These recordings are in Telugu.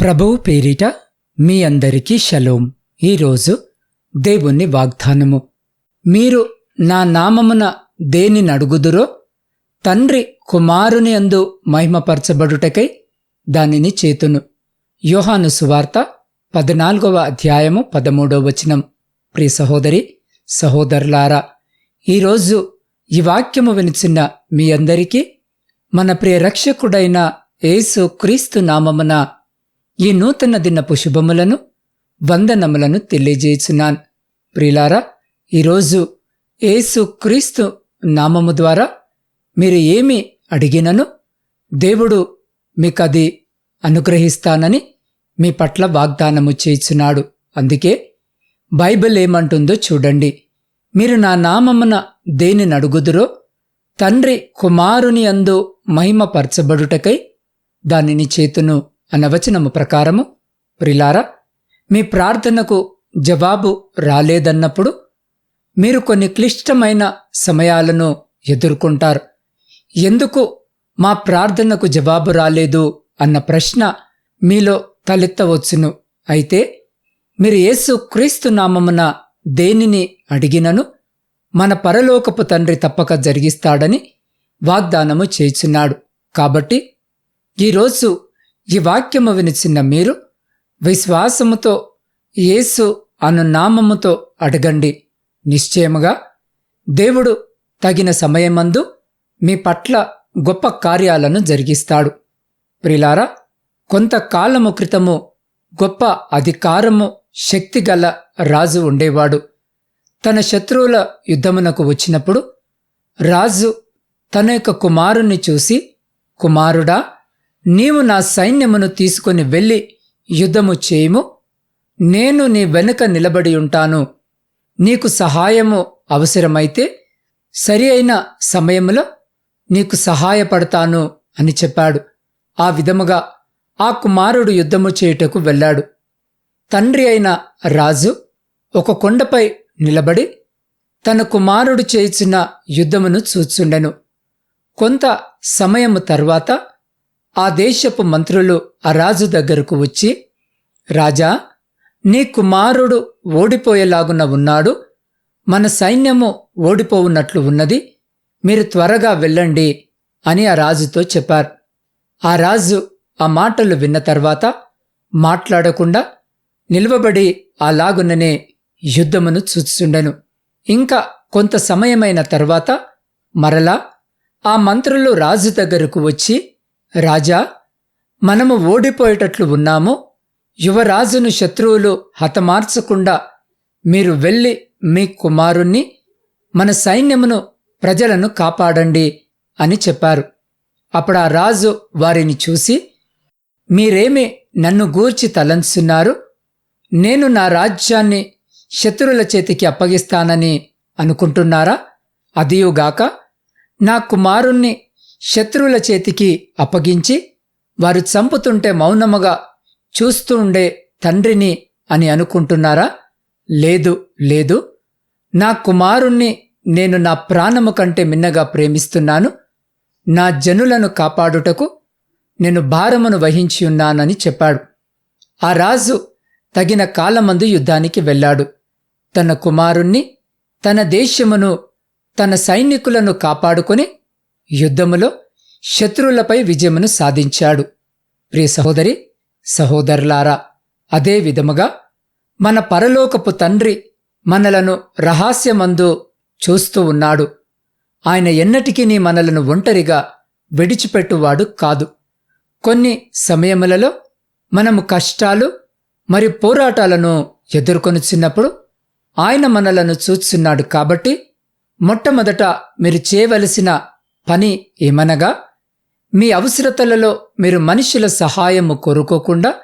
ప్రభువు పేరిట మీ అందరికీ షలోం. ఈరోజు దేవుని వాగ్దానము. మీరు నా నామమున దేని నడుగుదురో తండ్రి కుమారుని అందు మహిమపరచబడుటకై దానిని చేతును. యోహాను సువార్త పద్నాలుగవ అధ్యాయము పదమూడవ వచనం. ప్రియ సహోదరి సహోదరులారా ఈరోజు ఈ వాక్యము వినిచిన మీ అందరికీ మన ప్రియ రక్షకుడైన యేసు క్రీస్తు నామమున ఈ నూతన దినపు శుభములను వందనములను తెలియజేయుచున్నాను. ప్రిలారా ఈరోజు ఏసు క్రీస్తు నామము ద్వారా మీరు ఏమి అడిగినను దేవుడు మీకది అనుగ్రహిస్తానని మీ పట్ల వాగ్దానము చేయుచున్నాడు. అందుకే బైబిల్ ఏమంటుందో చూడండి. మీరు నా నామమున దేనిని అడుగుదురో తండ్రి కుమారుని అందు మహిమపరచబడుటకై దానిని చేతును అనవచనము ప్రకారము ప్రిలారా మీ ప్రార్థనకు జవాబు రాలేదన్నప్పుడు మీరు కొన్ని క్లిష్టమైన సమయాలను ఎదుర్కొంటారు. ఎందుకు మా ప్రార్థనకు జవాబు రాలేదు అన్న ప్రశ్న మీలో తలెత్తవచ్చును. అయితే మీరు యేసు క్రీస్తు నామమున దేనిని అడిగినను మన పరలోకపు తండ్రి తప్పక జరిగిస్తాడని వాగ్దానము చేయుచున్నాడు. కాబట్టి ఈరోజు ఈ వాక్యము వినిచిన మీరు విశ్వాసముతో యేసు అను నామముతో అడగండి. నిశ్చయముగా దేవుడు తగిన సమయమందు మీ పట్ల గొప్ప కార్యాలను జరిగిస్తాడు. ప్రిలారా కొంతకాలము క్రితము గొప్ప అధికారము శక్తిగల రాజు ఉండేవాడు. తన శత్రువుల యుద్ధమునకు వచ్చినప్పుడు రాజు తన యొక్క కుమారుణ్ణి చూసి కుమారుడా నీవు నా సైన్యమును తీసుకుని వెళ్ళి యుద్ధము చేయుము. నేను నీ వెనుక నిలబడి ఉంటాను. నీకు సహాయము అవసరమైతే సరి అయిన సమయంలో నీకు సహాయపడతాను అని చెప్పాడు. ఆ విధముగా ఆ కుమారుడు యుద్ధము చేయుటకు వెళ్ళాడు. తండ్రి అయిన రాజు ఒక కొండపై నిలబడి తన కుమారుడు చేయించిన యుద్ధమును చూచుండెను. కొంత సమయము తర్వాత ఆ దేశపు మంత్రులు ఆ రాజు దగ్గరకు వచ్చి రాజా నీ కుమారుడు ఓడిపోయేలాగున ఉన్నాడు. మన సైన్యము ఓడిపోవున్నట్లు ఉన్నది. మీరు త్వరగా వెళ్ళండి అని ఆ రాజుతో చెప్పారు. ఆ రాజు ఆ మాటలు విన్న తర్వాత మాట్లాడకుండా నిలవబడి అలాగుననే యుద్ధమును చూస్తుండెను ఇంకా కొంత సమయమైన తర్వాత మరలా ఆ మంత్రులు రాజు దగ్గరకు వచ్చి రాజా మనము ఓడిపోయేటట్లు ఉన్నాము. యువరాజును శత్రువులు హతమార్చకుండా మీరు వెళ్ళి మీ కుమారుణ్ణి మన సైన్యమును ప్రజలను కాపాడండి అని చెప్పారు. అప్పుడు ఆ రాజు వారిని చూసి మీరేమి నన్ను గూర్చి తలంచున్నారు? నేను నా రాజ్యాన్ని శత్రువుల చేతికి అప్పగిస్తానని అనుకుంటున్నారా? అదియుగాక నా కుమారుణ్ణి శత్రువుల చేతికి అప్పగించి వారు చంపుతుంటే మౌనముగా చూస్తూ ఉండే తండ్రిని అని అనుకుంటున్నారా? లేదు లేదు. నా కుమారుణ్ణి నేను నా ప్రాణము కంటే మిన్నగా ప్రేమిస్తున్నాను. నా జనులను కాపాడుటకు నేను భారమును వహించి ఉన్నానని చెప్పాడు. ఆ రాజు తగిన కాలమందు యుద్ధానికి వెళ్ళాడు. తన కుమారుణ్ణి తన దేశమును తన సైనికులను కాపాడుకొని యుద్ధములో శత్రువులపై విజయమును సాధించాడు. ప్రియ సహోదరి సహోదరులారా అదే విధముగా మన పరలోకపు తండ్రి మనలను రహస్యమందు చూస్తూ ఉన్నాడు. ఆయన ఎన్నటికీ నీ మనలను ఒంటరిగా విడిచిపెట్టువాడు కాదు. కొన్ని సమయములలో మనము కష్టాలు మరి పోరాటాలను ఎదుర్కొనిచున్నప్పుడు ఆయన మనలను చూస్తున్నాడు కాబట్టి మొట్టమొదట మీరు చేయవలసిన పని ఏమనగా మీ అవసరతలలో మీరు మనుషుల సహాయము కోరుకోకుండా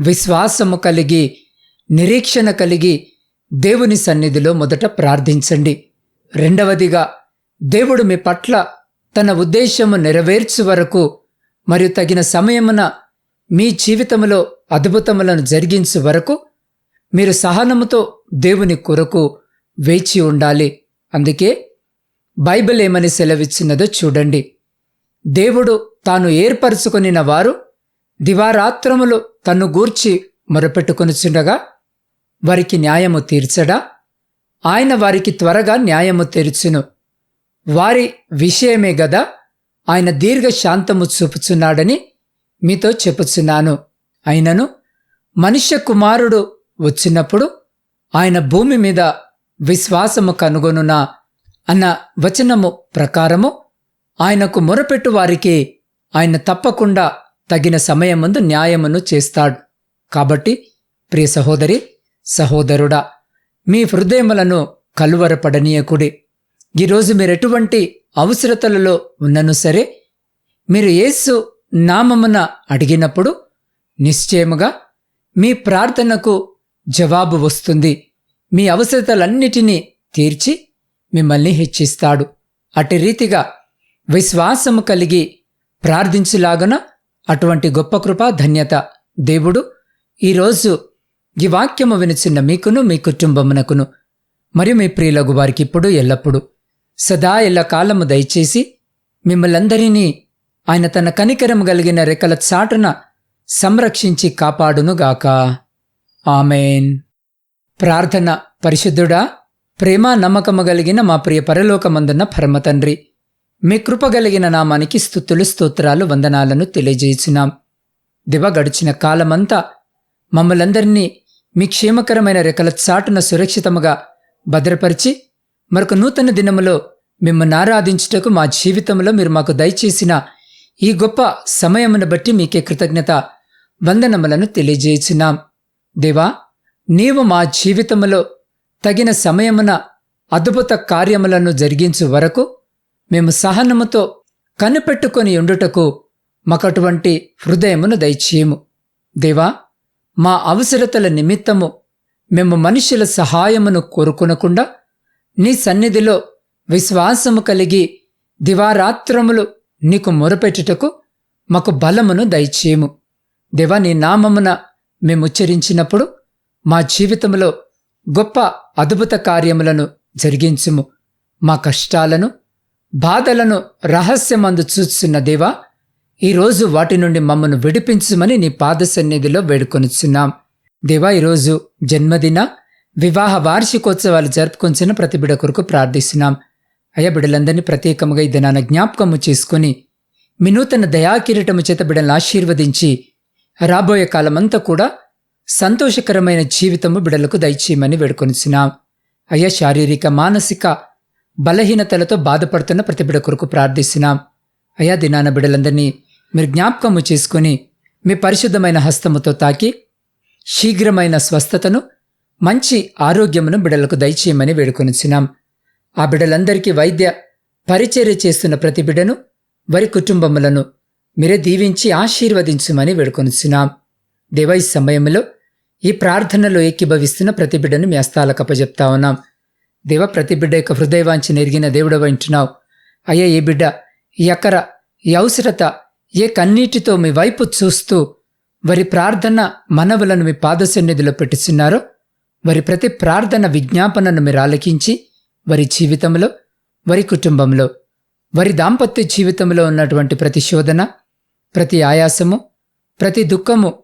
విశ్వాసము కలిగి నిరీక్షణ కలిగి దేవుని సన్నిధిలో మొదట ప్రార్థించండి. రెండవదిగా దేవుడు మీ పట్ల తన ఉద్దేశము నెరవేర్చు వరకు మరియు తగిన సమయమున మీ జీవితములో అద్భుతములను జరిగించు వరకు మీరు సహనముతో దేవుని కొరకు వేచి ఉండాలి. అందుకే బైబిల్ ఏమని సెలవిచ్చినదో చూడండి. దేవుడు తాను ఏర్పరచుకొనిన వారు దివారాత్రములు తన్ను గూర్చి మొరపెట్టుకొనుచుండగా వారికి న్యాయము తీర్చడా? ఆయన వారికి త్వరగా న్యాయము తీర్చును. వారి విషయమే గదా? ఆయన దీర్ఘ శాంతము చూపుచున్నాడని మీతో చెప్పుచున్నాను. అయినను మనుష్య కుమారుడు వచ్చినప్పుడు ఆయన భూమి మీద విశ్వాసము కనుగొనునా? అన్న వచనము ప్రకారము ఆయనకు మొరపెట్టు వారికి ఆయన తప్పకుండా తగిన సమయమందు న్యాయమును చేస్తాడు. కాబట్టి ప్రియ సహోదరి సహోదరుడా మీ హృదయములను కలువరపడనీయకుడి. ఈరోజు మీరు ఎటువంటి అవసరతలలో ఉన్నను సరే మీరు యేసు నామమున అడిగినప్పుడు నిశ్చయముగా మీ ప్రార్థనకు జవాబు వస్తుంది. మీ అవసరతలన్నిటినీ తీర్చి మిమ్మల్ని హెచ్చిస్తాడు. అటు రీతిగా విశ్వాసము కలిగి ప్రార్థించులాగున అటువంటి గొప్ప కృప ధన్యత. దేవుడు ఈరోజు ఈ వాక్యము వినిచిన్న మీకును మీ కుటుంబమునకును మరియు మీ ప్రియులగు వారికి ఇప్పుడు ఎల్లప్పుడు సదా ఎల్ల కాలము దయచేసి మిమ్మలందరినీ ఆయన తన కనికరము కలిగిన రెక్కల చాటున సంరక్షించి కాపాడునుగాక. ఆమెన్. ప్రార్థన పరిశుద్ధుడా ప్రేమ నమ్మకము కలిగిన మా ప్రియ పరలోకమందున్న పరమతండ్రి మీ కృప కలిగిన నామానికి స్థుతులు స్తోత్రాలు వందనాలను తెలియజేసినాం దివ గడిచిన కాలమంతా మమ్మలందరినీ మీ క్షేమకరమైన రెక్కల చాటున సురక్షితముగా భద్రపరిచి మరొక నూతన దినములో మిమ్మల్ని ఆరాధించుటకు మా జీవితంలో మీరు మాకు దయచేసిన ఈ గొప్ప సమయమును బట్టి మీకే కృతజ్ఞత వందనములను తెలియజేసినాం దేవా నీవు మా జీవితములో తగిన సమయమున అద్భుత కార్యములను జరిగించు వరకు మేము సహనముతో కనిపెట్టుకొని ఉండుటకు మాకటువంటి హృదయమును దయచేయము. దేవా మా అవసరతల నిమిత్తము మేము మనుషుల సహాయమును కోరుకునకుండా నీ సన్నిధిలో విశ్వాసము కలిగి దివారాత్రములు నీకు మొరపెట్టుటకు మాకు బలమును దయచేయము. దేవా నీ నామమున మేము ఉచ్చరించినప్పుడు మా జీవితంలో గొప్ప అద్భుత కార్యములను జరిగించుము. మా కష్టాలను బాధలను రహస్యమందు చూస్తున్న దేవా ఈరోజు వాటి నుండి మమ్మను విడిపించుమని నీ పాద సన్నిధిలో వేడుకొనిచున్నాం. దేవా ఈరోజు జన్మదిన వివాహ వార్షికోత్సవాలు జరుపుకొంచిన ప్రతి బిడ కొరకు ప్రార్థిస్తున్నాం. అయ్యా బిడలందరినీ ప్రత్యేకముగా ఈ దినాన జ్ఞాపకము చేసుకుని మీ నూతన దయాకిరీటము చేత బిడ్డలను ఆశీర్వదించి రాబోయే కాలమంతా కూడా సంతోషకరమైన జీవితము బిడలకు దయచేయమని వేడుకొనిచున్నాం. అయ్యా శారీరక మానసిక బలహీనతలతో బాధపడుతున్న ప్రతి బిడ కొరకు ప్రార్థిస్తున్నాం. అయ్యా దినాన బిడలందరినీ మీరు జ్ఞాపకము చేసుకుని మీ పరిశుద్ధమైన హస్తముతో తాకి శీఘ్రమైన స్వస్థతను మంచి ఆరోగ్యమును బిడలకు దయచేయమని వేడుకొనిచున్నాం. ఆ బిడలందరికీ వైద్య పరిచర్య చేస్తున్న ప్రతి బిడను వారి కుటుంబములను మీరే దీవించి ఆశీర్వదించుమని వేడుకొనిచున్నాం. దేవై సమయంలో ఈ ప్రార్థనలో ఏకీభవిస్తున్న ప్రతి బిడ్డను మీ అస్తాలకప్పచెప్తా ఉన్నాం. దేవ ప్రతి బిడ్డ యొక్క హృదయవాంచి నెరిగిన దేవుడు వింటున్నావు అయ్యా ఏ బిడ్డ ఈ అక్కర ఈ అవసరత ఏ కన్నీటితో మీ వైపు చూస్తూ వారి ప్రార్థన మనవులను మీ పాద సన్నిధిలో పెట్టుచున్నారో వారి ప్రతి ప్రార్థన విజ్ఞాపనను మీరు ఆలకించి వారి జీవితంలో వారి కుటుంబంలో వారి దాంపత్య జీవితంలో ఉన్నటువంటి ప్రతి శోధన ప్రతి ఆయాసము ప్రతి దుఃఖము